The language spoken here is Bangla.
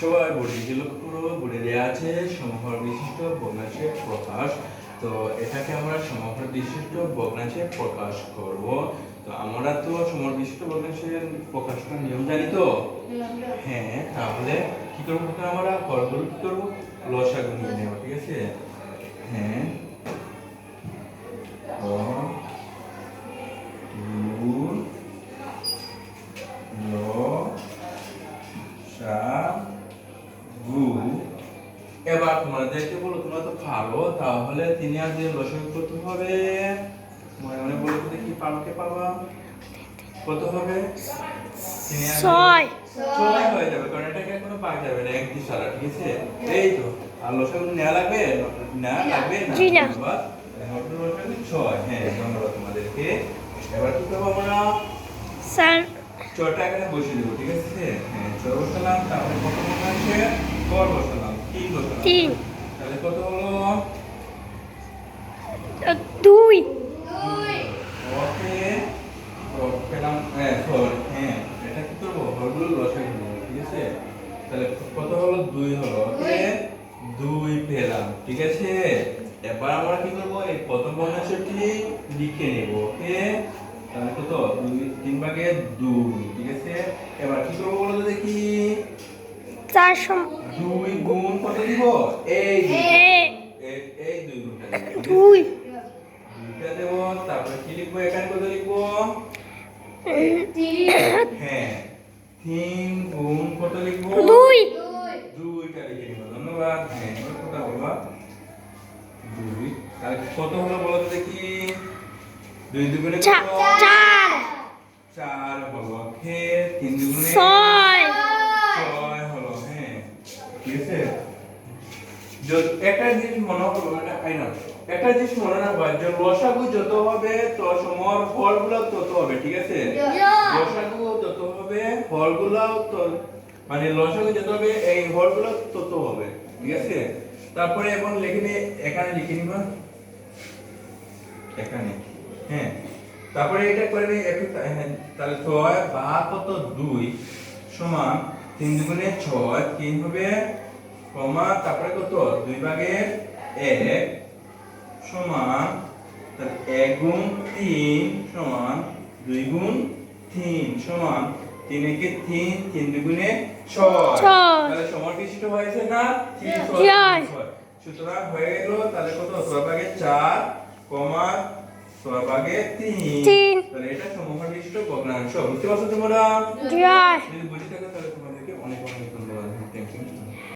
সবাই বোর্ডে যে লক্ষ্য করো দেওয়া আছে সমহর বিশিষ্ট ভগ্নাংশের প্রকাশ। তো এটাকে আমরা সমহর বিশিষ্ট ভগ্নাংশে প্রকাশ করব। তো আমরা তো সমহর বিশিষ্ট ভগ্নাংশের প্রকাশটা নিয়ম জানি তো? হ্যাঁ তাহলে কি করব? আমরা হরগুলো কি করব? লসাগু নিয়ে নেব, ঠিক আছে? হ্যাঁ। এবার তোমাদেরকে বলো তোমরা তো পারো তাহলে তিনি আজ লসাগু কত হবে। মনে মনে বলো তো দেখি পারো কে পাবা কত হবে ছয়। ছয় হয়ে যাবে কারণ এটাকে এখনও পাওয়া যাবে না একটি সারা ঠিক আছে? এই তো আর লসাগু নেওয়া লাগবে? না লাগবে না জি না। ছয়। হ্যাঁ ধন্যবাদ তোমাদেরকে। এবার কি করব আমরা? স্যার। ছটা এখানে বসিয়ে দেবো ঠিক আছে? হ্যাঁ ছয় বসালাম তারপরে কত মনে আছে কর বসালাম তিন বসালাম তাহলে কত হলো দুই ওকে পেলাম হ্যাঁ এটা কি করব হরগুলো লসাগু ঠিক আছে তাহলে কত হলো দুই হলো ওকে দুই পেলাম ঠিক আছে এবার আমরা কি করব এই প্রথম বর্ণাংশটি লিখে নেব ওকে তাহলে কত দুই তিন ভাগে দুই ঠিক আছে এবার কি করব বলো দেখি চার সম দুই গুণ কত দিব? এই। এই- এই দুই গুণটা দিব, ঠিক আছে? দুই। দুইটা দেবো তারপরে কি লিখব? এখানে কত লিখব? হ্যাঁ। তিন গুণ কত লিখব? দুই। দুইটা লিখে নিব ধন্যবাদ। হ্যাঁ বলবা দুই। তাহলে কত হলো বলো তো দেখি। দুই দুগুণে চার। চার হলো হে তিন দুগুণে ছয় ছয় হলো হ্যাঁ ঠিক আছে যত একটা জিনিস মনে করব এটা আই না একটা জিনিস মনে রাখবা যে লসাগু যত হবে তো সমর ফলগুলো তত হবে ঠিক আছে? লসাগু যত হবে ফলগুলো তো মানে লসাগু যত হবে এই ফলগুলো তত হবে ঠিক আছে? তারপরে এখন লিখে নিয়ে এখানে লিখে নিবা। এখানে হ্যাঁ। তারপরে এটা করে নিই একটু হ্যাঁ, তাহলে ছয় বা কত দুই সমান তিন দুগুণে ছয় তিন হবে কমা তারপরে কত? দুই ভাগে এক সমান এক গুণ তিন সমান দুই গুণ তিন সমান তিন একে তিন তিন দুগুণে ছয়। ছয়। তাহলে সমান বিশিষ্ট হয়েছে না? তিন ছয়, ছয়। তিন ছয়। সুতরাং হয়ে গেল তাহলে কত? ছয় ভাগে চার কমা ছয় ভাগে তিন। তাহলে এটা সমমান বিশিষ্ট ভগ্নাংশ। বুঝতে পারছ তোমরা? যদি বুঝে থাকো তাহলে তোমাদেরকে অনেক অনেক ধন্যবাদ। Thank you